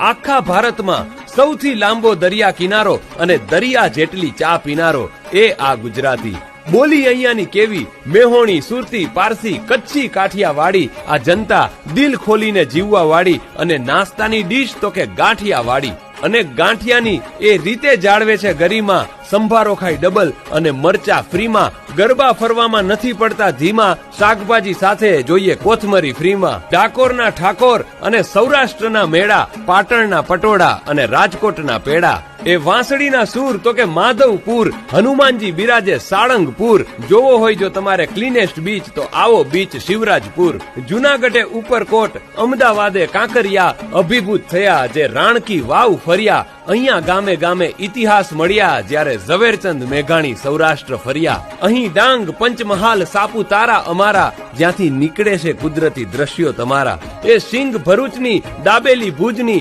આખા ભારતમાં સૌથી લાંબો દરિયા કિનારો અને દરિયા જેટલી ચા પીનારો એ આ ગુજરાતી. બોલી અહીંયાની કેવી મેહોણી, સુરતી, પારસી, કચ્છી કાઠિયાવાડી, આ જનતા દિલ ખોલીને જીવવા વાળી અને નાસ્તાની ડીશ તો કે ગાંઠિયા વાળી અને ગાંઠિયાની એ રીતે જાળવે છે ગરીમાં, સંભારો ખાઈ ડબલ અને મરચા ફ્રીમાં ગરબા ફરવામાં નથી પડતા ધીમા, શાકભાજી સાથે જોઈએ કોથમરી ફ્રીમાં. ડાકોરના ઠાકોર અને સૌરાષ્ટ્રના મેળા, પાટણના પટોળા અને રાજકોટના પેડા. એ વાંસળીના સૂર તો કે માધવપુર, હનુમાનજી બિરાજે સાળંગપુર. જોવો હોય જો તમારે ક્લીનેસ્ટ બીચ તો આવો બીચ શિવરાજપુર. જુનાગઢે ઉપરકોટ, અમદાવાદે કાંકરિયા અભિભૂત થયા જે રાણકી વાવ ફર્યા. અહીંયા ગામે ગામે ઇતિહાસ મળ્યા જ્યારે ઝવેરચંદ મેઘાણી સૌરાષ્ટ્ર ફર્યા. અહીં ડાંગ, પંચમહાલ, સાપુતારા અમારા, જ્યાંથી નીકળે છે કુદરતી દ્રશ્યો તમારા. એ સિંગ ભરૂચની, દાબેલી ભુજની